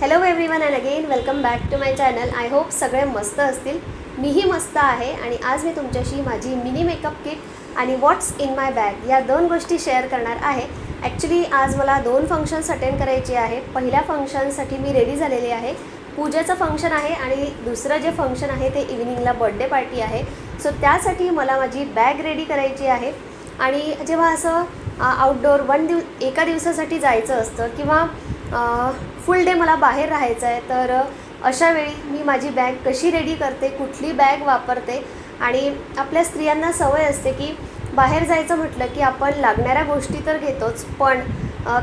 Hello everyone and again welcome back to my channel I hope सगळे मस्त असतील. मीही मस्त आहे आणि आज मी तुमच्याशी माझी मिनी मेकअप किट आणि व्हॉट्स इन माय बॅग या दोन गोष्टी शेअर करणार आहे. ॲक्च्युली आज मला दोन फंक्शन्स अटेंड करायचे आहे पहिल्या फंक्शनसाठी मी रेडी झालेली आहे. पूजेचं फंक्शन आहे आणि दुसरं जे फंक्शन आहे ते इव्हिनिंगला बड्डे पार्टी आहे. सो त्यासाठी मला माझी बॅग रेडी करायची आहे. आणि जेव्हा असं आउटडोअर वन दिव एका दिवसासाठी जायचं असतं किंवा फुल डे मला बाहेर राहायचं आहे तर अशा वेळी मी माझी बॅग कशी रेडी करते कुठली बॅग वापरते आणि आपल्या स्त्रियांना सवय असते की बाहेर जायचं म्हटलं की आपण लागणाऱ्या गोष्टी तर घेतोच पण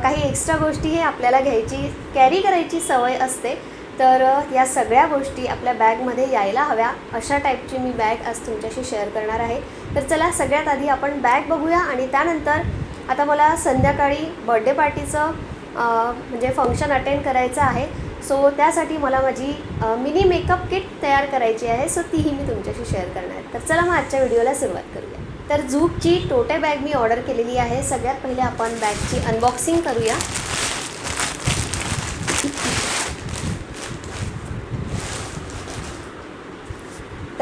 काही एक्स्ट्रा गोष्टी हे आपल्याला घ्यायची कॅरी करायची सवय असते. तर या सगळ्या गोष्टी आपल्या बॅगमध्ये यायला हव्या. अशा टाईपची मी बॅग आज तुमच्याशी शेअर करणार आहे. तर चला सगळ्यात आधी आपण बॅग बघूया आणि त्यानंतर आता मला संध्याकाळी बर्थडे पार्टीचं म्हणजे फंक्शन अटेंड करायचं आहे. सो त्यासाठी मला माझी मिनी मेकअप किट तयार करायची आहे. सो तीही मी तुमच्याशी शेअर करणार आहे. तर चला मग आजच्या व्हिडिओला सुरुवात करूया. तर झूपची टोटे बॅग मी ऑर्डर केलेली आहे. सगळ्यात पहिले आपण बॅगची अनबॉक्सिंग करूया.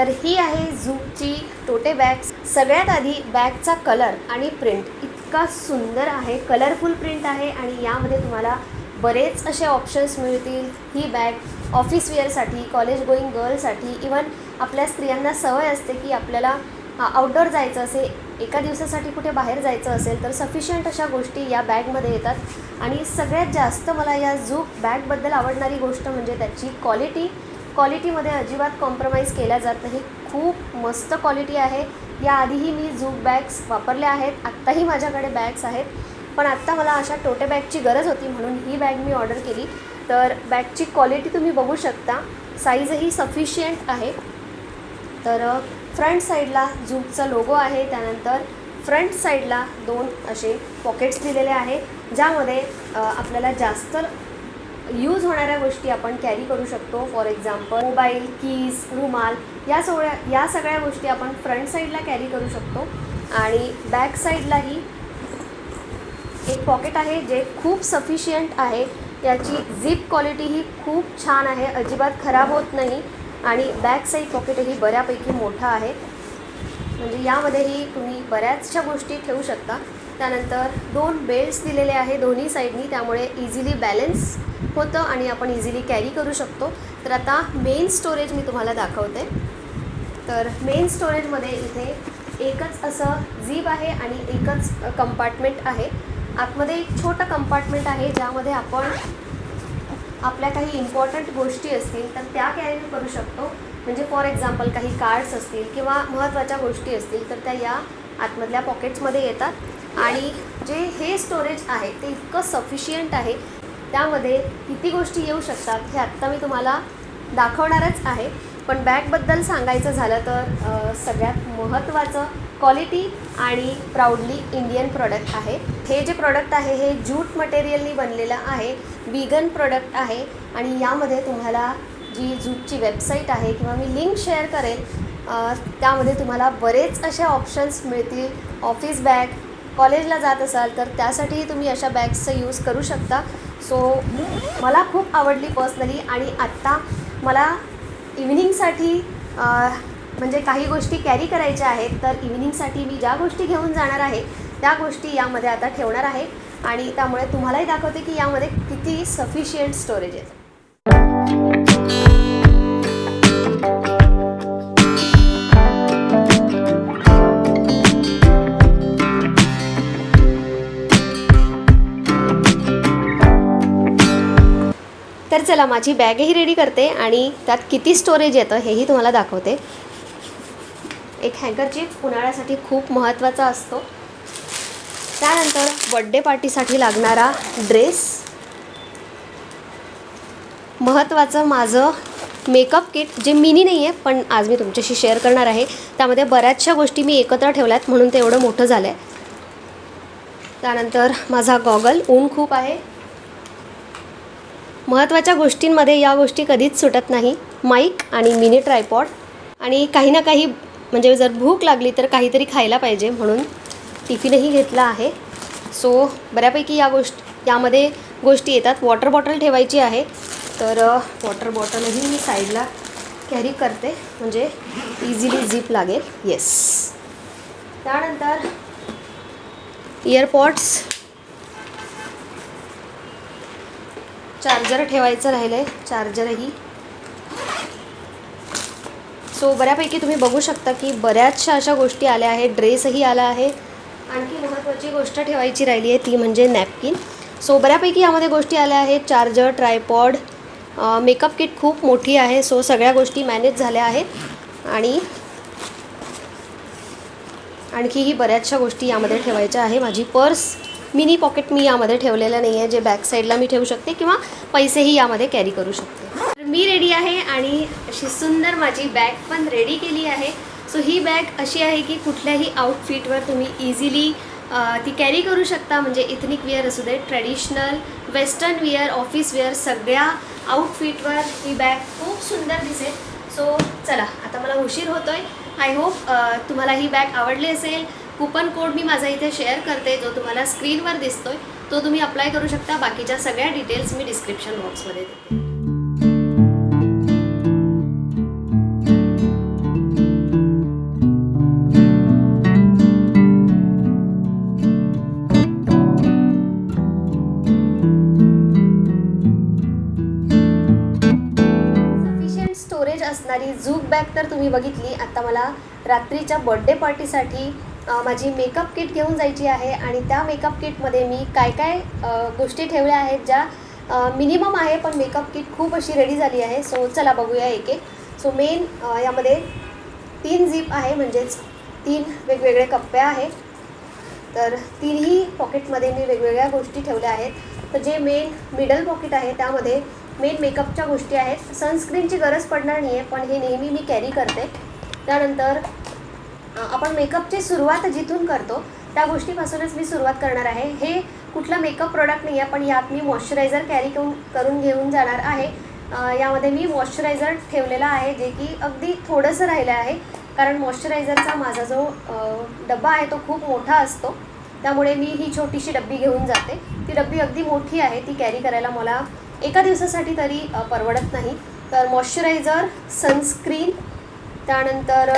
तर ही आहे झूपची टोटे बॅग. सगळ्यात आधी बॅगचा कलर आणि प्रिंट. इतका सुंदर आहे कलरफुल प्रिंट आहे आणि यामध्ये तुम्हाला बरेच असे ऑप्शन्स मिळतील. ही बॅग ऑफिस वेअरसाठी कॉलेज गोईंग गर्लसाठी इवन आपल्या स्त्रियांना सवय असते की आपल्याला आउटडोर जायचं असेल एका दिवसासाठी कुठे बाहेर जायचं असेल तर सफिशियंट अशा गोष्टी या बॅगमध्ये येतात. आणि सगळ्यात जास्त मला या झूप बॅगबद्दल आवडणारी गोष्ट म्हणजे त्याची क्वालिटी क्वालिटीमध्ये अजिबात कॉम्प्रोमाइज केल्या जात नाही. खूप मस्त क्वालिटी आहे. याआधीही मी झूप बॅग्स वापरल्या आहेत. आत्ताही माझ्याकडे बॅग्स आहेत. पण आत्ता मला अशा टोटे बॅगची गरज होती म्हणून ही बॅग मी ऑर्डर केली. तर बॅगची क्वालिटी तुम्ही बघू शकता. साईजही सफिशियंट आहे. तर फ्रंट साईडला झूपचा लोगो आहे. त्यानंतर फ्रंट साईडला दोन असे पॉकेट्स दिलेले आहे. ज्यामध्ये आपल्याला जास्त यूज होणाऱ्या गोष्टी आपण कॅरी करू शकतो. फॉर एक्झाम्पल मोबाईल कीज रुमाल या सगळ्या या सगळ्या गोष्टी आपण फ्रंट साईडला कॅरी करू शकतो. आणि बॅक साईडलाही एक पॉकेट आहे जे खूप सफिशियंट आहे. याची झिप क्वालिटी ही खूप छान आहे. अजिबात खराब होत नाही. आणि बॅक साईड पॉकेटही बऱ्यापैकी मोठा आहे. म्हणजे यामध्येही तुम्ही बऱ्याचशा गोष्टी ठेवू शकता. त्यानंतर दोन बेल्ट्स दिलेले आहे दोन्ही साईडनी त्यामुळे इझिली बॅलन्स होतं आणि आपण इझिली कॅरी करू शकतो. तर आता मेन स्टोरेज मी तुम्हाला दाखवते. तर मेन स्टोरेजमध्ये इथे एकच असं झीप आहे आणि एकच कंपार्टमेंट आहे. आतमध्ये एक छोटं कंपार्टमेंट आहे ज्यामध्ये आपण आपल्या काही इम्पॉर्टंट गोष्टी असतील तर त्या कॅरी करू शकतो. म्हणजे फॉर एक्झाम्पल काही कार्ड्स असतील किंवा महत्त्वाच्या गोष्टी असतील तर त्या या आतमधल्या पॉकेट्समध्ये येतात. आणि जे हे स्टोरेज आहे ते इतकं सफिशियंट आहे त्यामध्ये किती गोष्टी येऊ शकतात हे आत्ता मी तुम्हाला दाखवणारच आहे. पण बॅगबद्दल सांगायचं झालं तर सगळ्यात महत्त्वाचं क्वालिटी आणि प्राऊडली इंडियन प्रोडक्ट आहे. हे जे प्रॉडक्ट आहे हे जूट मटेरियलनी बनलेलं आहे विगन प्रोडक्ट आहे. आणि यामध्ये तुम्हाला जी जूटची वेबसाईट आहे किंवा मी लिंक शेअर करेन त्यामध्ये तुम्हाला बरेच असे ऑप्शन्स मिळतील. ऑफिस बॅग कॉलेजला जात असाल तर त्यासाठीही तुम्ही अशा बॅग्सचा यूज करू शकता. सो मला खूप आवडली पर्सनली आणि आत्ता मला इव्हिनिंगसाठी म्हणजे काही गोष्टी कॅरी करायच्या आहेत तर इव्हिनिंगसाठी मी ज्या गोष्टी घेऊन जाणार आहे त्या गोष्टी यामध्ये आता ठेवणार आहे. आणि त्यामुळे तुम्हालाही दाखवते की यामध्ये किती सफिशियंट स्टोरेज आहे तर चला माझी बॅगही रेडी करते आणि त्यात किती स्टोरेज येतं हेही तुम्हाला दाखवते. एक हँकरचीफ उन्हाळ्यासाठी खूप महत्त्वाचा असतो. त्यानंतर बड्डे पार्टीसाठी लागणारा ड्रेस महत्त्वाचं माझं मेकअप किट जे मिनी नाही आहे पण आज मी तुमच्याशी शेअर करणार आहे. त्यामध्ये बऱ्याचशा गोष्टी मी एकत्र ठेवल्यात म्हणून ते एवढं मोठं झालं आहे त्यानंतर माझा गॉगल ऊन खूप आहे. महत्त्वाच्या गोष्टींमध्ये या गोष्टी कधीच सुटत नाही. माईक आणि मिनी ट्रायपॉड. आणि काही ना काही म्हणजे जर भूक लागली तर काहीतरी खायला पाहिजे म्हणून टिफिनही घेतला आहे. सो बऱ्यापैकी या गोष्ट यामध्ये गोष्टी येतात. वॉटर बॉटल ठेवायची आहे. तर वॉटर बॉटलही मी साईडला कॅरी करते. म्हणजे इझिली झीप लागेल. येस त्यानंतर इयरपॉड्स चार्जर ठेवायचं राहिलं आहे चार्जरही. सो बऱ्यापैकी तुम्ही बघू शकता की बऱ्याचशा अशा गोष्टी आल्या आहेत ड्रेसही आला आहे. आणखी महत्त्वाची गोष्ट ठेवायची राहिली आहे ती म्हणजे नॅपकिन. सो बऱ्यापैकी यामध्ये गोष्टी आल्या आहेत चार्जर ट्रायपॉड मेकअप किट खूप मोठी आहे. सो सगळ्या गोष्टी मॅनेज झाल्या आहेत. आणि आणखीही बऱ्याचशा गोष्टी यामध्ये ठेवायच्या आहे. माझी पर्स मिनी पॉकेट मी यामध्ये ठेवलेलं नाही आहे जे बॅक साईडला मी ठेवू शकते किंवा पैसेही यामध्ये कॅरी करू शकते. तर मी रेडी आहे आणि अशी सुंदर माझी बॅग पण रेडी केली आहे. सो ही बॅग अशी आहे की कुठल्याही आउटफिटवर तुम्ही इझिली ती कॅरी करू शकता. म्हणजे इथनिक वेअर असू दे traditional western wear office wear सगळ्या आउटफिटवर ही बॅग खूप सुंदर दिसेल. सो चला आता मला उशीर होतोय. आय होप तुम्हाला ही बॅग आवडली असेल. कुपन कोड मी माझा इथे शेअर करते जो तुम्हाला स्क्रीनवर दिसतोय तो तुम्ही अप्लाय करू शकता. बाकीच्या सगळ्या डिटेल्स मी डिस्क्रिप्शन बॉक्समध्ये देते. स्टोरेज असणारी झूक बॅग तर तुम्ही बघितली. आता मला रात्रीच्या बड्डे पार्टीसाठी माझी मेकअप किट घेऊन जायची आहे आणि त्या मेकअप किटमध्ये मी काय काय गोष्टी ठेवल्या आहेत ज्या मिनिमम आहे पण मेकअप किट खूप अशी रेडी झाली आहे. सो चला बघूया एक एक सो मेन यामध्ये तीन झीप आहे म्हणजेच तीन वेगवेगळे कप्पे आहेत. तर तिन्ही पॉकेटमध्ये मी वेगवेगळ्या गोष्टी ठेवल्या आहेत. तर जे मेन मिडल पॉकेट आहे त्यामध्ये मेन मेकअपच्या गोष्टी आहेत. सनस्क्रीनची गरज पडणार नाही आहे पण हे नेहमी मी कॅरी करते. त्यानंतर आपण मेकअपची सुरुवात जिथून करतो त्या गोष्टीपासूनच मी सुरुवात करणार आहे. हे कुठला मेकअप प्रोडक्ट नाही आहे पण यात मी मॉइश्चरायझर कॅरी करून करून घेऊन जाणार आहे. यामध्ये मी मॉइश्चरायझर ठेवलेला आहे जे की अगदी थोडंसं राहिलं आहे. कारण मॉइश्चरायझरचा माझा जो डब्बा आहे तो खूप मोठा असतो. त्यामुळे मी ही छोटीशी डब्बी घेऊन जाते. ती डब्बी अगदी मोठी आहे ती कॅरी करायला मला एका दिवसासाठी तरी परवडत नाही. तर मॉइश्चरायझर सनस्क्रीन त्यानंतर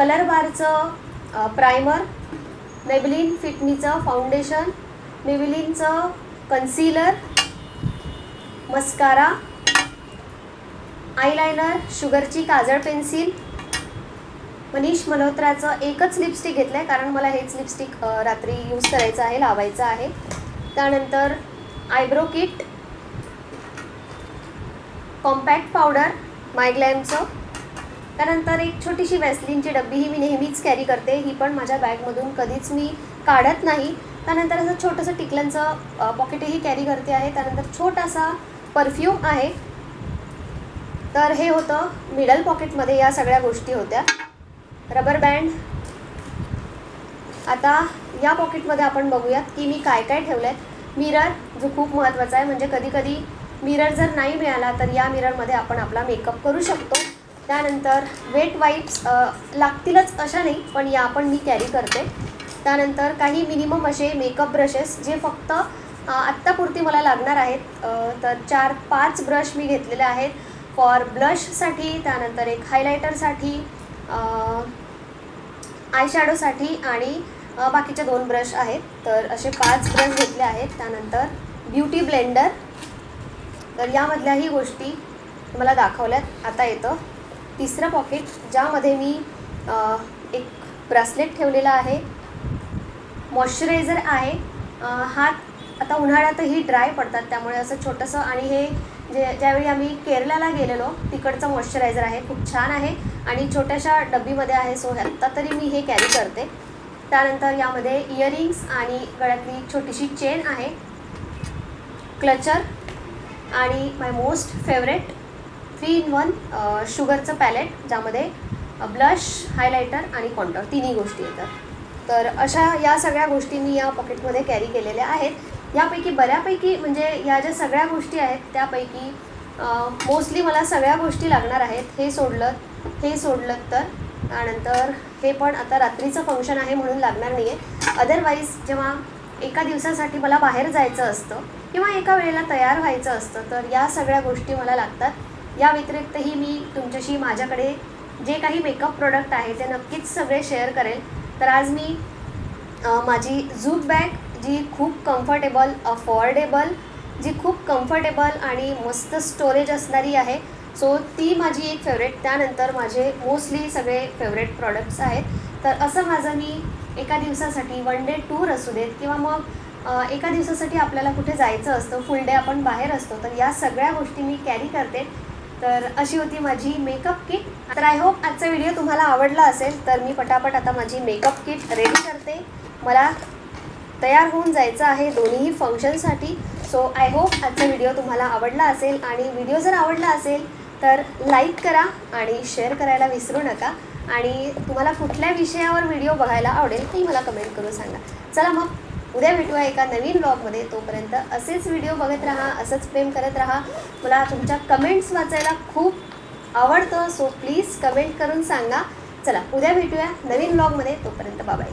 कलर बारचं प्रायमर मेबिलिन फिटनीचं फाउंडेशन मेबिलिनचं कन्सिलर मस्कारा आयलायनर शुगरची काजळ पेन्सिल मनीष मल्होत्राचं एकच लिपस्टिक घेतलं आहे कारण मला हेच लिपस्टिक रात्री यूज करायचं आहे लावायचं आहे. त्यानंतर आयब्रो किट कॉम्पॅक्ट पावडर मायग्लॅमचं त्यानंतर एक छोटीशी वॅसलिनची डब्बी ही मी नेहमीच कॅरी करते. ही पण माझ्या बॅगमधून कधीच मी काढत नाही. त्यानंतर असं छोटंसं टिकल्यांचं पॉकेटही कॅरी करते आहे. त्यानंतर छोटासा परफ्यूम आहे. तर हे होतं मिडल पॉकेटमध्ये या सगळ्या गोष्टी होत्या. रबर बँड आता या पॉकेटमध्ये आपण बघूयात की मी काय काय ठेवलं आहे मिरर जो खूप महत्त्वाचा आहे म्हणजे कधीकधी मिरर जर नाही मिळाला तर या मिररमध्ये आपण आपला मेकअप करू शकतो. त्यानंतर वेट वाईप्स लागतीलच अशा नाही पण या पण मी कॅरी करते. त्यानंतर काही मिनिमम असे मेकअप ब्रशेस जे फक्त आत्तापुरती मला लागणार आहेत. तर चार पाच ब्रश मी घेतलेले आहेत. फॉर ब्लशसाठी त्यानंतर एक हायलायटरसाठी आयशॅडोसाठी आणि बाकीचे दोन ब्रश आहेत. तर असे पाच ब्रश घेतले आहेत. त्यानंतर ब्युटी ब्लेंडर तर यामधल्याही गोष्टी मला दाखवल्यात. आता येतं. तिसरं पॉकेट ज्यामध्ये मी एक ब्रासलेट ठेवलेला आहे. मॉइश्चरायझर आहे. हात आता उन्हाळ्यातही ड्राय पडतात त्यामुळे असं छोटंसं आणि हे जे ज्यावेळी आम्ही केरलाला गेलेलो तिकडचं मॉइश्चरायझर आहे. खूप छान आहे आणि छोट्याशा डब्बीमध्ये आहे सो आत्ता तरी मी हे कॅरी करते. त्यानंतर यामध्ये इयरिंग्स आणि गळ्यातली छोटीशी चेन आहे. क्लचर आणि my most favourite three in one शुगरचं palette ज्यामध्ये uh, ब्लश हायलायटर आणि कॉन्टॉर तिन्ही गोष्टी येतात. तर अशा या सगळ्या गोष्टी मी या पॉकेटमध्ये कॅरी केलेल्या आहेत. यापैकी बऱ्यापैकी म्हणजे या ज्या सगळ्या गोष्टी आहेत त्यापैकी uh, मोस्टली मला सगळ्या गोष्टी लागणार आहेत. हे सोडलं हे सोडलं तर त्यानंतर हे पण आता रात्रीचं फंक्शन आहे म्हणून लागणार नाही आहे अदरवाईज जेव्हा एका दिवसासाठी मला बाहेर जायचं असतं किंवा एका वेळेला तयार व्हायचं असतं तर या सगळ्या गोष्टी मला लागतात. या व्यतिरिक्तही मी तुमच्याशी माझ्याकडे जे काही मेकअप प्रोडक्ट आहे ते नक्कीच सगळे शेअर करेल. तर आज मी माझी झूट बॅग जी खूप कम्फर्टेबल अफोर्डेबल जी खूप कम्फर्टेबल आणि मस्त स्टोरेज असणारी आहे सो ती माझी एक फेवरेट त्यानंतर माझे मोस्टली सगळे फेवरेट प्रॉडक्ट्स आहेत. तर असं माझं मी एका दिवसासाठी वन डे टूर असू देत किंवा मग एका दिवसासाठी आपल्याला कुठे जायचं असतं फुल डे आपण बाहेर असतो तर या सगळ्या गोष्टी मी कॅरी करते. तर अशी होती माझी मेकअप किट तर आय होप आजचा व्हिडिओ तुम्हाला आवडला असेल तर मी पटापट आता माझी मेकअप किट रेडी करते. मला तयार होऊन जायचं आहे दोन्हीही फंक्शनसाठी सो आय होप आजचा व्हिडिओ तुम्हाला आवडला असेल आणि व्हिडिओ जर आवडला असेल तर लाईक करा आणि शेअर करायला विसरू नका. आणि तुम्हाला कुठल्या विषयावर व्हिडिओ बघायला आवडेल ते मला कमेंट करून सांगा. चला मग. उद्या भेटूया एका नवीन ब्लॉगमध्ये तोपर्यंत असेच व्हिडिओ बघत राहा असंच प्रेम करत राहा. मला तुमच्या कमेंट्स वाचायला खूप आवडतं सो प्लीज कमेंट करून सांगा. चला उद्या भेटूया नवीन ब्लॉगमध्ये तोपर्यंत बाबाई